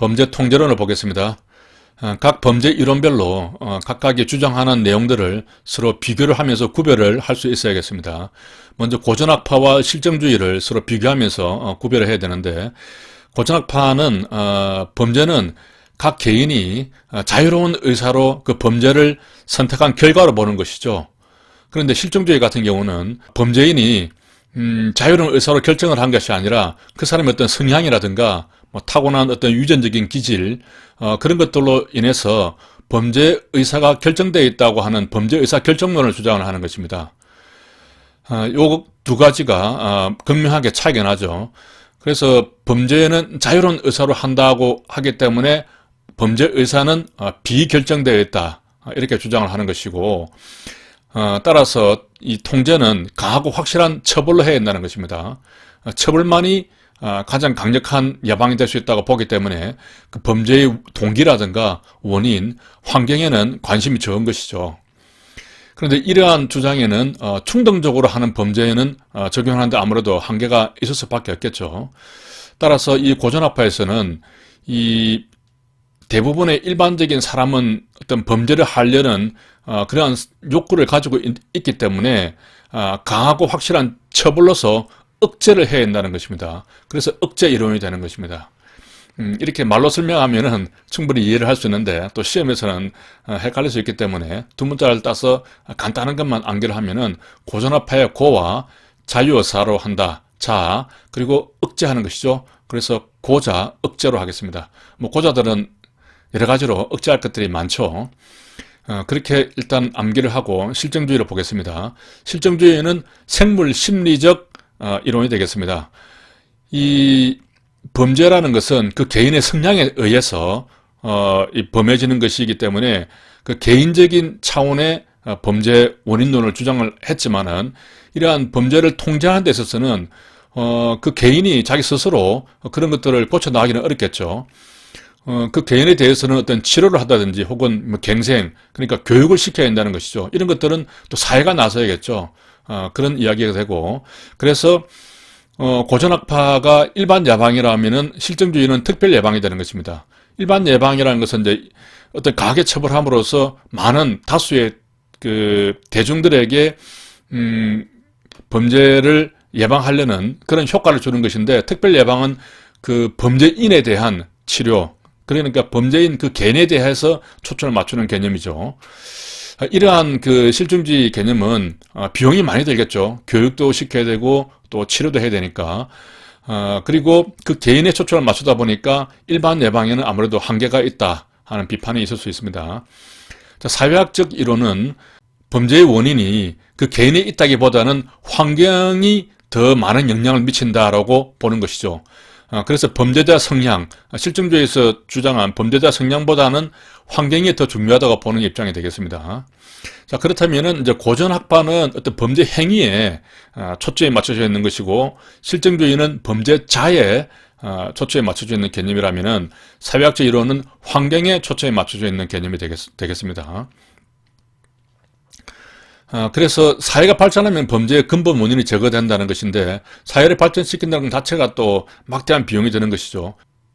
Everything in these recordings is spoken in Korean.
범죄 통제론을 보겠습니다. 어, 각 범죄 이론별로 어, 각각이 주장하는 내용들을 서로 비교를 하면서 구별을 할 수 있어야겠습니다. 먼저 고전학파와 실정주의를 서로 비교하면서 어, 구별을 해야 되는데 고전학파는 범죄는 각 개인이 자유로운 의사로 그 범죄를 선택한 결과로 보는 것이죠. 그런데 실정주의 같은 경우는 범죄인이 음, 자유로운 의사로 결정을 한 것이 아니라 그 사람의 어떤 성향이라든가 뭐 타고난 어떤 유전적인 기질 어, 그런 것들로 인해서 범죄 의사가 결정되어 있다고 하는 범죄 의사 결정론을 주장을 하는 것입니다. 어, 요두 가지가 어, 극명하게 차이가 나죠. 그래서 범죄는 자유로운 의사로 한다고 하기 때문에 범죄 의사는 어, 비결정되어 있다 이렇게 주장을 하는 것이고 어, 따라서 이 통제는 강하고 확실한 처벌로 해야 한다는 것입니다. 어, 처벌만이 어, 가장 강력한 예방이 될 수 있다고 보기 때문에 그 범죄의 동기라든가 원인, 환경에는 관심이 적은 것이죠. 그런데 이러한 주장에는 어, 충동적으로 하는 범죄에는 어, 적용하는데 아무래도 한계가 있을 수밖에 없겠죠. 따라서 이 고전학파에서는 이 대부분의 일반적인 사람은 어떤 범죄를 하려는 어, 그러한 욕구를 가지고 있, 기 때문에 어, 강하고 확실한 처벌로서 억제를 해야 한다는 것입니다. 그래서 억제 이론이 되는 것입니다. 음, 이렇게 말로 설명하면은 충분히 이해를 할 수 있는데 또 시험에서는 어, 헷갈릴 수 있기 때문에 두 문자를 따서 간단한 것만 암기를 하면은 고전화파의 고와 자유어사로 한다. 자, 그리고 억제하는 것이죠. 그래서 고자, 억제로 하겠습니다. 뭐 고자들은 여러 가지로 억제할 것들이 많죠. 어, 그렇게 일단 암기를 하고 실정주의를 보겠습니다. 실정주의는 생물 심리적 어, 이론이 되겠습니다. 이 범죄라는 것은 그 개인의 성향에 의해서 어, 이 범해지는 것이기 때문에 그 개인적인 차원의 어, 범죄 원인론을 주장을 했지만은 이러한 범죄를 통제하는 데 있어서는 어, 그 개인이 자기 스스로 그런 것들을 고쳐 나가기는 어렵겠죠. 어, 그 개인에 대해서는 어떤 치료를 하다든지 혹은 뭐 갱생, 그러니까 교육을 시켜야 한다는 것이죠. 이런 것들은 또 사회가 나서야겠죠. 어, 그런 이야기가 되고. 그래서, 어, 고전학파가 일반 예방이라면은 실정주의는 특별 예방이 되는 것입니다. 일반 예방이라는 것은 이제 어떤 가계 처벌함으로써 많은 다수의 그 대중들에게, 음, 범죄를 예방하려는 그런 효과를 주는 것인데 특별 예방은 그 범죄인에 대한 치료, 그러니까 범죄인 그 개인에 대해서 초점을 맞추는 개념이죠. 이러한 그 실중지 개념은 어, 비용이 많이 들겠죠. 교육도 시켜야 되고 또 치료도 해야 되니까. 어, 그리고 그 개인의 초점을 맞추다 보니까 일반 예방에는 아무래도 한계가 있다 하는 비판이 있을 수 있습니다. 자, 사회학적 이론은 범죄의 원인이 그 개인에 있다기보다는 환경이 더 많은 영향을 미친다라고 보는 것이죠. 어, 그래서 범죄자 성향, 실증주의에서 주장한 범죄자 성향보다는 환경이 더 중요하다고 보는 입장이 되겠습니다. 자, 그렇다면은 이제 고전 학파는 어떤 범죄 행위에 어, 초점이 맞춰져 있는 것이고, 실증주의는 범죄자에 어, 초점이 맞춰져 있는 개념이라면은 사회학적 이론은 환경에 초점이 맞춰져 있는 개념이 되겠, 되겠습니다. 어, 그래서 사회가 발전하면 범죄의 근본 원인이 제거된다는 것인데 사회를 발전시킨다는 것 자체가 또 막대한 비용이 드는 것이죠.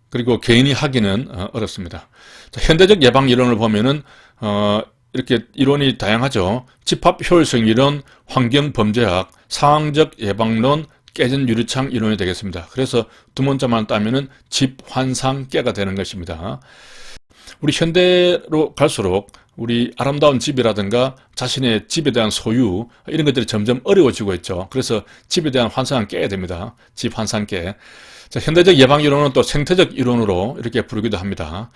그리고 개인이 하기는 어, 어렵습니다. 자, 현대적 예방 이론을 보면은 어, 이렇게 이론이 다양하죠. 집합 효율성 이론, 환경 범죄학, 상황적 예방론, 깨진 유리창 이론이 되겠습니다. 그래서 두 문자만 따면은 집 환상 깨가 되는 것입니다. 우리 현대로 갈수록 우리 아름다운 집이라든가 자신의 집에 대한 소유 이런 것들이 점점 어려워지고 있죠. 그래서 집에 대한 환상을 깨야 됩니다. 집 환상 깨. 자, 현대적 예방 이론은 또 생태적 이론으로 이렇게 부르기도 합니다.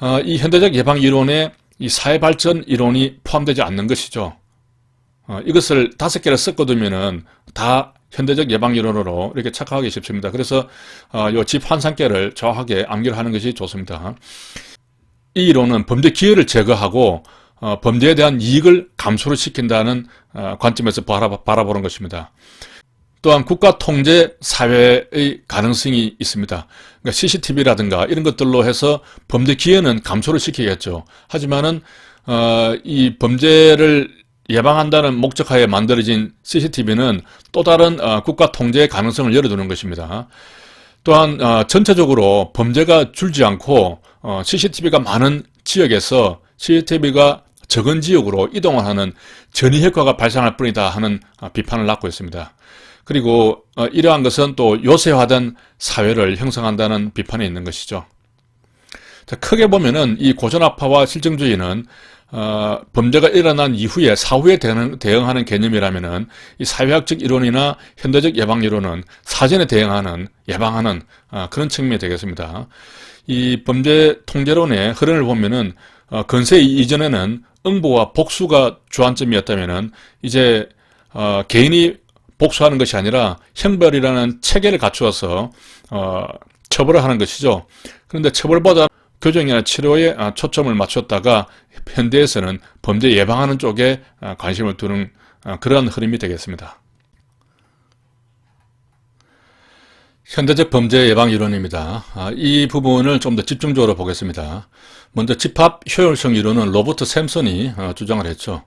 어, 이 현대적 예방 이론에 이 사회 발전 이론이 포함되지 않는 것이죠. 어, 이것을 다섯 개를 섞어두면은 다 현대적 예방 이론으로 이렇게 착각하기 쉽습니다. 그래서 어, 요집 환상깨를 정확하게 암기를 하는 것이 좋습니다. 이 이론은 범죄 기회를 제거하고 어, 범죄에 대한 이익을 감소를 시킨다는 어, 관점에서 바라, 보 는 것입니다. 또한 국가 통제 사회의 가능성이 있습니다. 그러니까 CCTV라든가 이런 것들로 해서 범죄 기회는 감소를 시키겠죠. 하지만은 어, 이 범죄를 예방한다는 목적하에 만들어진 CCTV는 또 다른 어, 국가 통제의 가능성을 열어두는 것입니다. 또한 어, 전체적으로 범죄가 줄지 않고 어, CCTV가 많은 지역에서 CCTV가 적은 지역으로 이동을 하는 전이 효과가 발생할 뿐이다 하는 어, 비판을 낳고 있습니다. 그리고 어, 이러한 것은 또 요새화된 사회를 형성한다는 비판이 있는 것이죠. 자, 크게 보면은 이 고전압파와 실정주의는 어, 범죄가 일어난 이후에 사후에 대응, 대응하는 개념이라면은 이 사회학적 이론이나 현대적 예방 이론은 사전에 대응하는 예방하는 어, 그런 측면이 되겠습니다. 이 범죄 통제론의 흐름을 보면은 어, 근세 이전에는 응보와 복수가 주안점이었다면은 이제 어, 개인이 복수하는 것이 아니라 형벌이라는 체계를 갖추어서 어, 처벌을 하는 것이죠. 그런데 처벌보다 교정이나 치료에 아, 초점을 맞췄다가 현대에서는 범죄 예방하는 쪽에 아, 관심을 두는 아, 그러한 흐름이 되겠습니다. 현대적 범죄 예방 이론입니다. 이 부분을 좀 더 집중적으로 보겠습니다. 먼저 집합 효율성 이론은 로버트 샘슨이 어, 주장을 했죠.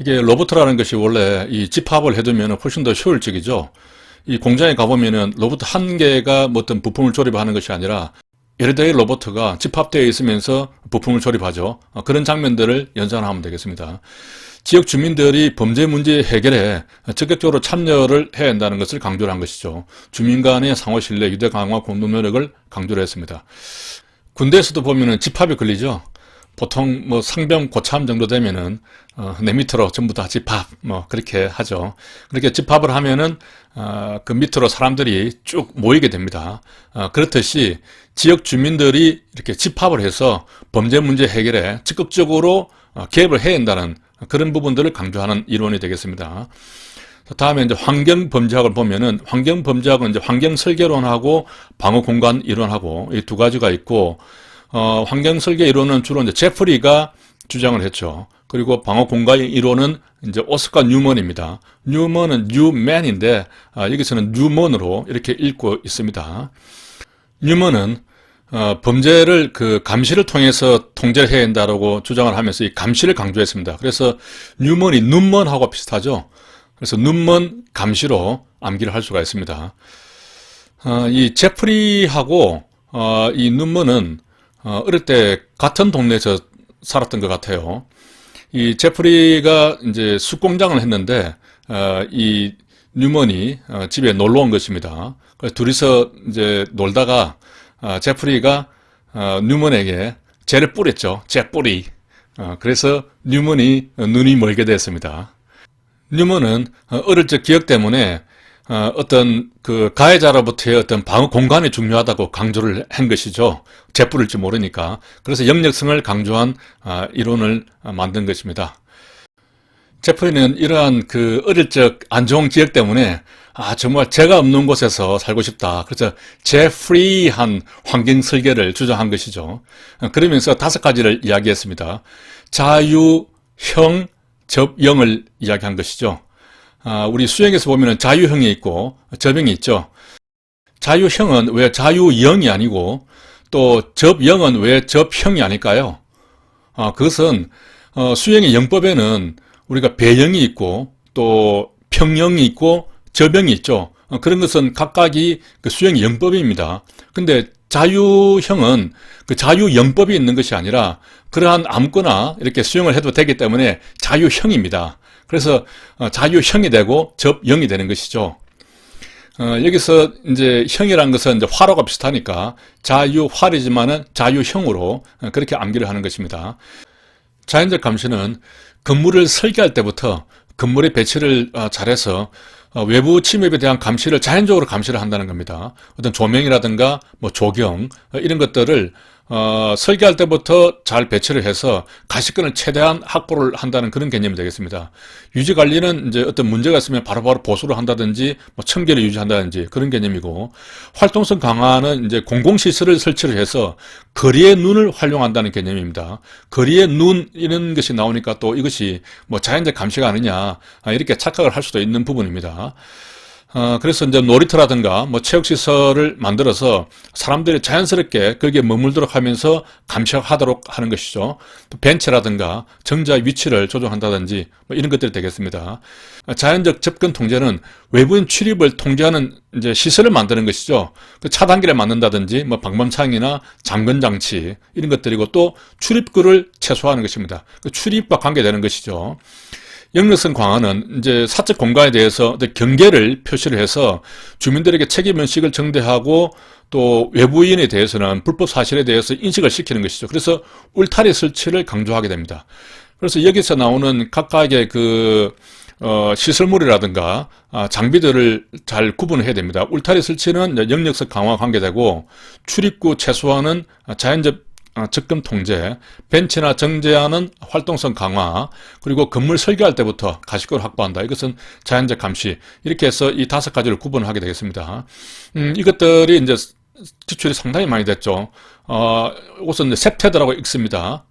이게 로버트라는 것이 원래 이 집합을 해두면 훨씬 더 효율적이죠. 이 공장에 가보면은 로봇 한 개가 뭐 어떤 부품을 조립하는 것이 아니라 여러 대의 로봇가 집합되어 있으면서 부품을 조립하죠. 어, 그런 장면들을 연상하면 되겠습니다. 지역 주민들이 범죄 문제 해결에 적극적으로 참여를 해야 한다는 것을 강조를 한 것이죠. 주민 간의 상호 신뢰, 유대 강화 공동 노력을 강조를 했습니다. 군대에서도 보면은 집합이 걸리죠. 보통 뭐 상병 고참 정도 되면은 어, 내 밑으로 전부 다 집합 뭐 그렇게 하죠. 그렇게 집합을 하면은 어, 그 밑으로 사람들이 쭉 모이게 됩니다. 어, 그렇듯이 지역 주민들이 이렇게 집합을 해서 범죄 문제 해결에 적극적으로 어, 개입을 해야 한다는 그런 부분들을 강조하는 이론이 되겠습니다. 다음에 이제 환경 범죄학을 보면은 환경 범죄학은 이제 환경 설계론하고 방어 공간 이론하고 이 두 가지가 있고 어, 환경 설계 이론은 주로 이제 제프리가 주장을 했죠. 그리고 방어 공간 이론은 이제 오스카 뉴먼입니다. 뉴먼은 뉴맨인데 아, 여기서는 뉴먼으로 이렇게 읽고 있습니다. 뉴먼은 어, 범죄를 그 감시를 통해서 통제를 해야 한다라고 주장을 하면서 이 감시를 강조했습니다. 그래서 뉴먼이 눈먼하고 비슷하죠. 그래서 눈먼 감시로 암기를 할 수가 있습니다. 어, 이 제프리하고 어, 이 눈먼은 어, 어릴 때 같은 동네에서 살았던 것 같아요. 이 제프리가 이제 숯공장을 했는데 어, 이 뉴먼이 어, 집에 놀러 온 것입니다. 그래서 둘이서 이제 놀다가 어, 제프리가 어, 뉴먼에게 죄를 뿌렸죠. 죄 뿌리. 어, 그래서 뉴먼이 눈이 멀게 됐습니다. 뉴먼은 어, 어릴 적 기억 때문에 어, 어떤 그 가해자로부터의 어떤 방어 공간이 중요하다고 강조를 한 것이죠. 재뿌릴지 모르니까. 그래서 영역성을 강조한 어, 이론을 만든 것입니다. 제프리는 이러한 그 어릴 적 안 좋은 기억 때문에 아 정말 죄가 없는 곳에서 살고 싶다. 그래서 제프리한 환경 설계를 주장한 것이죠. 어, 그러면서 다섯 가지를 이야기했습니다. 자유 형 접영을 이야기한 것이죠. 아, 우리 수행에서 보면 자유형이 있고 접영이 있죠. 자유형은 왜 자유영이 아니고 또 접영은 왜 접형이 아닐까요? 아, 그것은 어, 수행의 영법에는 우리가 배영이 있고 또 평영이 있고 접영이 있죠. 어, 그런 것은 각각이 그 수행의 영법입니다. 근데 자유형은 그 자유영법이 있는 것이 아니라 그러한 아무거나 이렇게 수용을 해도 되기 때문에 자유형입니다. 그래서 어, 자유형이 되고 접영이 되는 것이죠. 어, 여기서 이제 형이라는 것은 이제 화로가 비슷하니까 자유활이지만은 자유형으로 어, 그렇게 암기를 하는 것입니다. 자연적 감시는 건물을 설계할 때부터 건물의 배치를 어, 잘해서 어, 외부 침입에 대한 감시를 자연적으로 감시를 한다는 겁니다. 어떤 조명이라든가 뭐 조경 어, 이런 것들을 어, 설계할 때부터 잘 배치를 해서 가시권을 최대한 확보를 한다는 그런 개념이 되겠습니다. 유지 관리는 이제 어떤 문제가 있으면 바로 바로 보수를 한다든지 뭐 청결을 유지한다든지 그런 개념이고 활동성 강화는 이제 공공시설을 설치를 해서 거리의 눈을 활용한다는 개념입니다. 거리의 눈 이런 것이 나오니까 또 이것이 뭐 자연적 감시가 아니냐 아, 이렇게 착각을 할 수도 있는 부분입니다. 어, 그래서 이제 놀이터라든가 뭐 체육시설을 만들어서 사람들이 자연스럽게 거기에 머물도록 하면서 감시하도록 하는 것이죠. 또 벤치라든가 정자 위치를 조정한다든지 뭐 이런 것들이 되겠습니다. 자연적 접근 통제는 외부인 출입을 통제하는 이제 시설을 만드는 것이죠. 그 차단기를 만든다든지 뭐 방범창이나 장건 장치 이런 것들이고 또 출입구를 최소화하는 것입니다. 그 출입과 관계되는 것이죠. 영역성 강화는 이제 사적 공간에 대해서 경계를 표시를 해서 주민들에게 책임 인식을 정대하고 또 외부인에 대해서는 불법 사실에 대해서 인식을 시키는 것이죠. 그래서 울타리 설치를 강조하게 됩니다. 그래서 여기서 나오는 각각의 그 어, 시설물이라든가 아, 장비들을 잘 구분해야 됩니다. 울타리 설치는 영역성 강화 관계되고 출입구 최소화는 자연적 어, 적금 통제, 벤치나 정제하는 활동성 강화, 그리고 건물 설계할 때부터 가시권을 확보한다. 이것은 자연적 감시. 이렇게 해서 이 다섯 가지를 구분하게 되겠습니다. 음, 이것들이 이제 지출이 상당히 많이 됐죠. 어, 이것은 셉테드라고 읽습니다.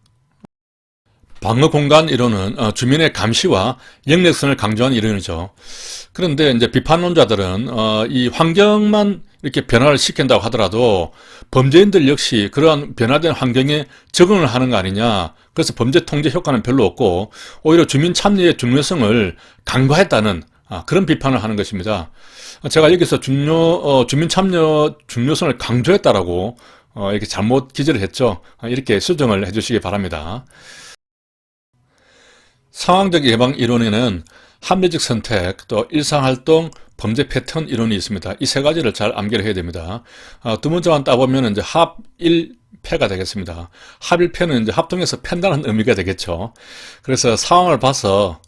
방어 공간 이론은 어, 주민의 감시와 영역성을 강조하는 이론이죠. 그런데 이제 비판론자들은 어, 이 환경만 이렇게 변화를 시킨다고 하더라도 범죄인들 역시 그러한 변화된 환경에 적응을 하는 거 아니냐. 그래서 범죄 통제 효과는 별로 없고 오히려 주민 참여의 중요성을 강화했다는 아, 그런 비판을 하는 것입니다. 제가 여기서 중요 어, 주민 참여 중요성을 강조했다라고 어, 이렇게 잘못 기재를 했죠. 아, 이렇게 수정을 해주시기 바랍니다. 상황적 예방 이론에는 합리적 선택, 또 일상활동, 범죄 패턴 이론이 있습니다. 이 세 가지를 잘 암기를 해야 됩니다. 어, 두 문제만 따보면 이제 합 일 패가 되겠습니다. 합일패는 이제 합동해서 팬다는 의미가 되겠죠. 그래서 상황을 봐서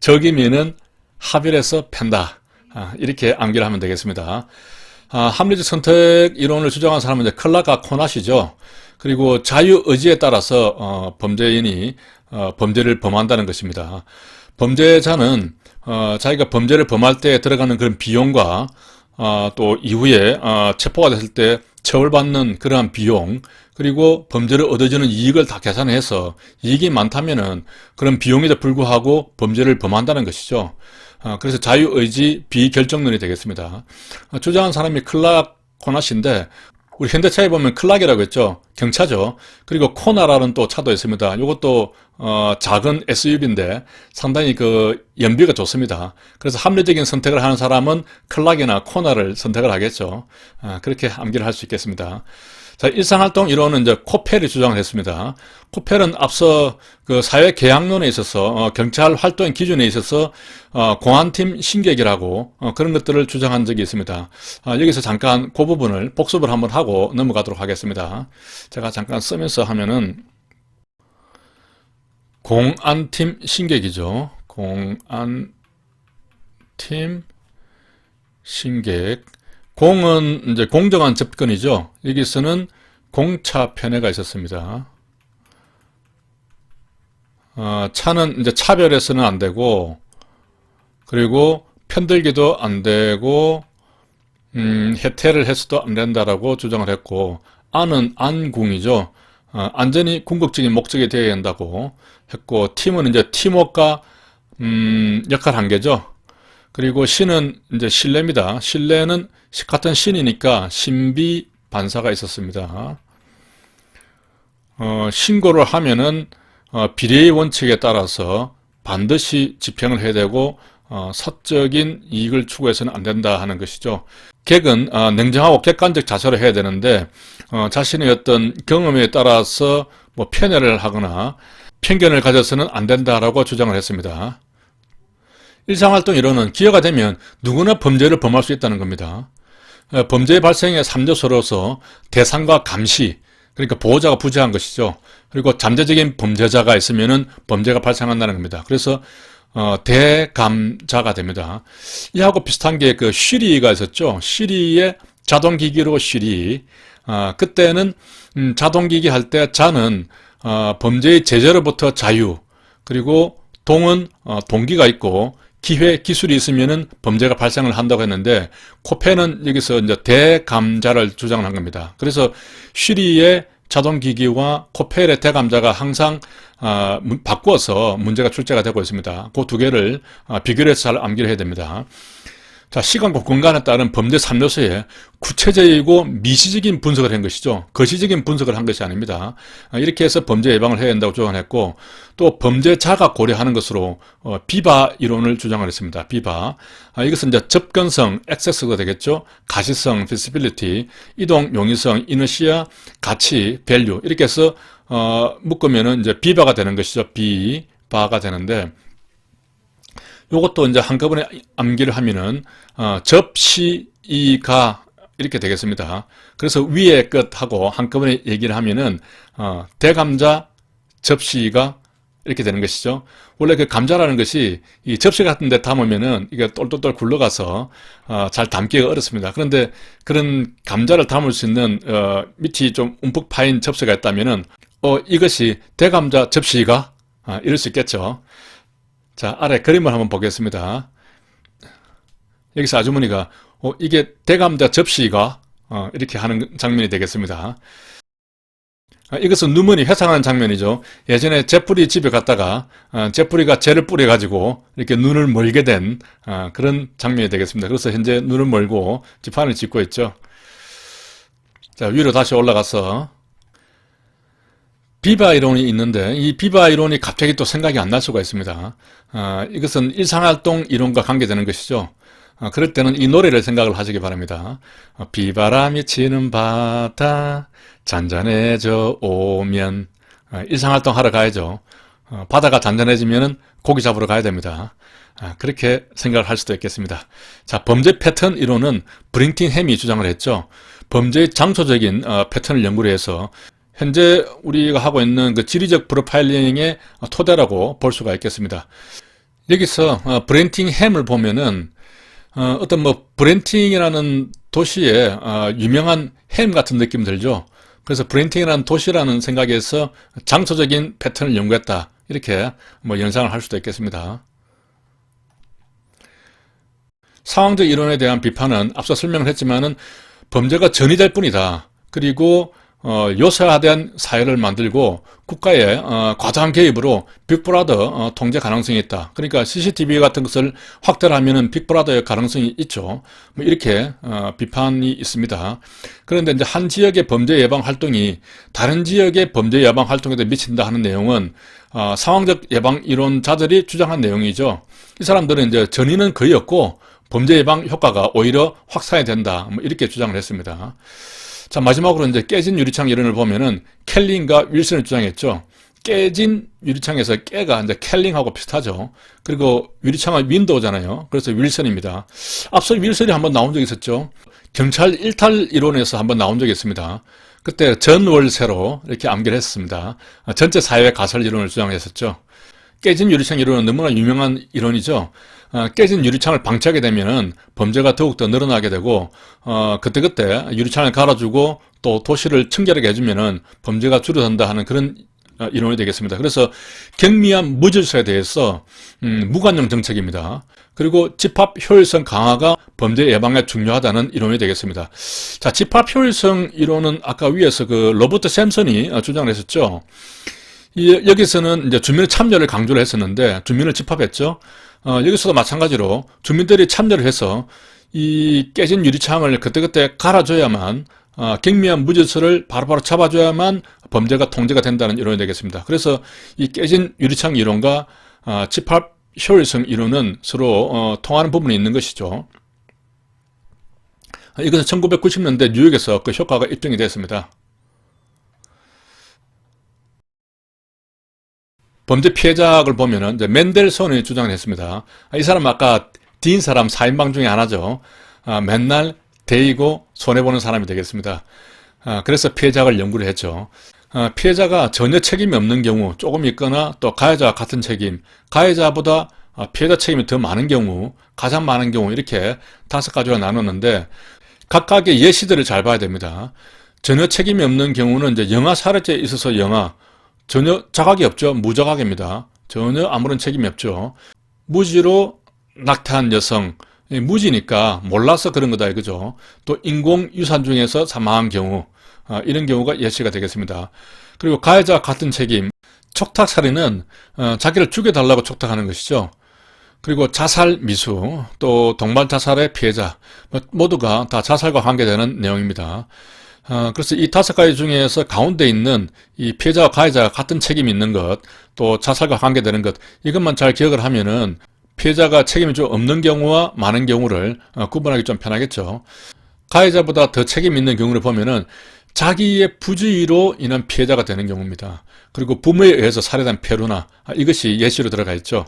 적이면은 합일해서 팬다. 아, 이렇게 암기를 하면 되겠습니다. 아, 합리적 선택 이론을 주장한 사람은 이제 클라가 코나시죠. 그리고 자유 의지에 따라서 어, 범죄인이 어, 범죄를 범한다는 것입니다. 범죄자는 어, 자기가 범죄를 범할 때 들어가는 그런 비용과 어, 또 이후에 어, 체포가 됐을 때 처벌받는 그러한 비용 그리고 범죄를 얻어지는 이익을 다 계산해서 이익이 많다면은 그런 비용에도 불구하고 범죄를 범한다는 것이죠. 어, 그래서 자유의지 비결정론이 되겠습니다. 어, 주장한 사람이 클락 코나시인데 우리 현대차에 보면 클락이라고 했죠. 경차죠. 그리고 코나라는 또 차도 있습니다. 이것도 어, 작은 SUV인데 상당히 그 연비가 좋습니다. 그래서 합리적인 선택을 하는 사람은 클락이나 코나를 선택을 하겠죠. 아, 그렇게 암기를 할 수 있겠습니다. 자, 일상활동 이론은 이제 코펠이 주장을 했습니다. 코펠은 앞서 그 사회 계약론에 있어서 어, 경찰 활동 기준에 있어서 어, 공안팀 신객이라고 어, 그런 것들을 주장한 적이 있습니다. 아, 여기서 잠깐 그 부분을 복습을 한번 하고 넘어가도록 하겠습니다. 제가 잠깐 쓰면서 하면은 공안팀 신객이죠. 공안팀 신객 공은 이제 공정한 접근이죠. 여기서는 공차 편애가 있었습니다. 어, 차는 이제 차별해서는 안 되고, 그리고 편들기도 안 되고, 음, 해태를 해서도 안 된다라고 주장을 했고, 안은 안궁이죠. 어, 안전이 궁극적인 목적이 되어야 한다고 했고, 팀은 이제 팀워크가, 음, 역할 한계죠. 그리고 신은 이제 신뢰입니다. 신뢰는 같은 신이니까 신비 반사가 있었습니다. 어, 신고를 하면은 어, 비례의 원칙에 따라서 반드시 집행을 해야 되고 어, 사적인 이익을 추구해서는 안 된다 하는 것이죠. 객은 어, 냉정하고 객관적 자세로 해야 되는데 어, 자신의 어떤 경험에 따라서 뭐 편애를 하거나 편견을 가져서는 안 된다라고 주장을 했습니다. 일상활동 이론은 기회가 되면 누구나 범죄를 범할 수 있다는 겁니다. 어, 범죄 발생의 3요소로서 대상과 감시, 그러니까 보호자가 부재한 것이죠. 그리고 잠재적인 범죄자가 있으면은 범죄가 발생한다는 겁니다. 그래서 어, 대감자가 됩니다. 이하고 비슷한 게그 쉬리가 있었죠. 쉬리의 자동기기로 쉬리. 어, 그때는 음, 자동기기 할 때 자는 어, 범죄의 제재로부터 자유, 그리고 동은 어, 동기가 있고 기회, 기술이 있으면은 범죄가 발생을 한다고 했는데 코페는 여기서 이제 대감자를 주장을 한 겁니다. 그래서 쉬리의 자동기기와 코펠의 대감자가 항상 아, 바꾸어서 문제가 출제가 되고 있습니다. 그 두 개를 아, 비교를 해서 잘 암기를 해야 됩니다. 자, 시간과 공간에 따른 범죄 3요소에 구체적이고 미시적인 분석을 한 것이죠. 거시적인 분석을 한 것이 아닙니다. 아, 이렇게 해서 범죄 예방을 해야 한다고 주장했고, 또 범죄자가 고려하는 것으로 어, 비바 이론을 주장을 했습니다. 비바. 아, 이것은 이제 접근성, 액세스가 되겠죠. 가시성, feasibility, 이동, 용이성, 이너시아, 가치, 밸류 이렇게 해서 어, 묶으면은 이제 비바가 되는 것이죠. 비바가 되는데, 요것도 이제 한꺼번에 암기를 하면은 어, 접시이가 이렇게 되겠습니다. 그래서 위에 끝하고 한꺼번에 얘기를 하면은 어, 대감자 접시가 이렇게 되는 것이죠. 원래 그 감자라는 것이 이 접시 같은 데 담으면은 이게 똘똘똘 굴러가서 어, 잘 담기가 어렵습니다. 그런데 그런 감자를 담을 수 있는 어, 밑이 좀 움푹 파인 접시가 있다면은 어, 이것이 대감자 접시가 아, 이럴 수 있겠죠. 자, 아래 그림을 한번 보겠습니다. 여기서 아주머니가 어, 이게 대감자 접시가 어, 이렇게 하는 장면이 되겠습니다. 아, 이것은 누먼이 회상하는 장면이죠. 예전에 제프리 집에 갔다가 어, 제프리가 젤을 뿌려가지고 이렇게 눈을 멀게 된 어, 그런 장면이 되겠습니다. 그래서 현재 눈을 멀고 지판을 짓고 있죠. 자, 위로 다시 올라가서 비바 이론이 있는데 이 비바 이론이 갑자기 또 생각이 안 날 수가 있습니다. 아, 이것은 일상활동 이론과 관계되는 것이죠. 아, 그럴 때는 이 노래를 생각을 하시기 바랍니다. 아, 비바람이 치는 바다 잔잔해져 오면 아, 일상활동 하러 가야죠. 어, 바다가 잔잔해지면 고기 잡으러 가야 됩니다. 아, 그렇게 생각을 할 수도 있겠습니다. 자, 범죄 패턴 이론은 브링팅 햄이 주장을 했죠. 범죄의 장소적인 어, 패턴을 연구를 해서 현재 우리가 하고 있는 그 지리적 프로파일링의 토대라고 볼 수가 있겠습니다. 여기서 어, 브랜팅 햄을 보면은 어, 어떤 뭐 브랜팅이라는 도시에 어, 유명한 햄 같은 느낌 들죠. 그래서 브랜팅이라는 도시라는 생각에서 장소적인 패턴을 연구했다. 이렇게 뭐 연상을 할 수도 있겠습니다. 상황적 이론에 대한 비판은 앞서 설명을 했지만은 범죄가 전이될 뿐이다. 그리고 어, 요소화된 사회를 만들고 국가의 어, 과도한 개입으로 빅브라더 어, 통제 가능성이 있다. 그러니까 CCTV 같은 것을 확대를 하면 은 빅브라더의 가능성이 있죠. 뭐 이렇게 어, 비판이 있습니다. 그런데 이제 한 지역의 범죄 예방 활동이 다른 지역의 범죄 예방 활동에도 미친다 하는 내용은 어, 상황적 예방 이론자들이 주장한 내용이죠. 이 사람들은 이제 전이는 거의 없고 범죄 예방 효과가 오히려 확산이 된다. 뭐 이렇게 주장을 했습니다. 자, 마지막으로 이제 깨진 유리창 이론을 보면은 켈링과 윌슨을 주장했죠. 깨진 유리창에서 깨가 이제 켈링하고 비슷하죠. 그리고 유리창은 윈도우잖아요. 그래서 윌슨입니다. 앞서 윌슨이 한번 나온 적이 있었죠. 경찰 일탈 이론에서 한번 나온 적이 있습니다. 그때 전월세로 이렇게 암기를 했습니다. 전체 사회 가설 이론을 주장했었죠. 깨진 유리창 이론은 너무나 유명한 이론이죠. 어, 깨진 유리창을 방치하게 되면은 범죄가 더욱더 늘어나게 되고 어, 그때그때 유리창을 갈아주고 또 도시를 청결하게 해주면은 범죄가 줄어든다 하는 그런 어, 이론이 되겠습니다. 그래서 경미한 무질서에 대해서 음, 무관용 정책입니다. 그리고 집합 효율성 강화가 범죄 예방에 중요하다는 이론이 되겠습니다. 자, 집합 효율성 이론은 아까 위에서 그 로버트 샘슨이 어, 주장을 했었죠. 이, 여기서는 이제 주민의 참여를 강조를 했었는데 주민을 집합했죠. 어, 여기서도 마찬가지로 주민들이 참여를 해서 이 깨진 유리창을 그때그때 갈아줘야만 어, 경미한 무질서를 바로바로 잡아줘야만 범죄가 통제가 된다는 이론이 되겠습니다. 그래서 이 깨진 유리창 이론과 어, 집합 효율성 이론은 서로 어, 통하는 부분이 있는 것이죠. 이것은 1990년대 뉴욕에서 그 효과가 입증이 됐습니다. 범죄 피해자를 보면은 이제 맨델손이 주장을 했습니다. 이 사람 아까 딘 사람 4인방 중에 하나죠. 아, 맨날 데이고 손해보는 사람이 되겠습니다. 아, 그래서 피해자를 연구를 했죠. 아, 피해자가 전혀 책임이 없는 경우 조금 있거나 또 가해자와 같은 책임, 가해자보다 아, 피해자 책임이 더 많은 경우, 가장 많은 경우 이렇게 다섯 가지로 나눴는데 각각의 예시들을 잘 봐야 됩니다. 전혀 책임이 없는 경우는 이제 영아 살해죄에 있어서 영아, 전혀 자각이 없죠. 무자각입니다. 전혀 아무런 책임이 없죠. 무지로 낙태한 여성, 무지니까 몰라서 그런 거다 이거죠. 또 인공유산 중에서 사망한 경우, 아, 이런 경우가 예시가 되겠습니다. 그리고 가해자 같은 책임, 촉탁살인은 어, 자기를 죽여달라고 촉탁하는 것이죠. 그리고 자살 미수, 또 동반 자살의 피해자 뭐 모두가 다 자살과 관계되는 내용입니다. 어, 그래서 이 다섯 가지 중에서 가운데 있는 이 피해자와 가해자가 같은 책임이 있는 것, 또 자살과 관계되는 것, 이것만 잘 기억을 하면은 피해자가 책임이 좀 없는 경우와 많은 경우를 어, 구분하기 좀 편하겠죠. 가해자보다 더 책임 있는 경우를 보면은 자기의 부주의로 인한 피해자가 되는 경우입니다. 그리고 부모에 의해서 살해된 폐로나 아, 이것이 예시로 들어가 있죠.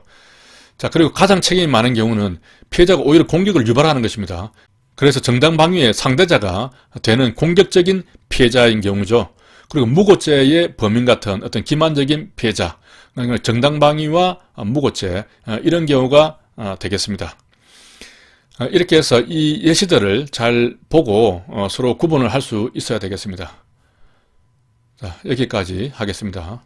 자, 그리고 가장 책임이 많은 경우는 피해자가 오히려 공격을 유발하는 것입니다. 그래서 정당 방위의 상대자가 되는 공격적인 피해자인 경우죠. 그리고 무고죄의 범인 같은 어떤 기만적인 피해자, 그러니까 정당 방위와 무고죄 어, 이런 경우가 어, 되겠습니다. 어, 이렇게 해서 이 예시들을 잘 보고 어, 서로 구분을 할 수 있어야 되겠습니다. 자, 여기까지 하겠습니다.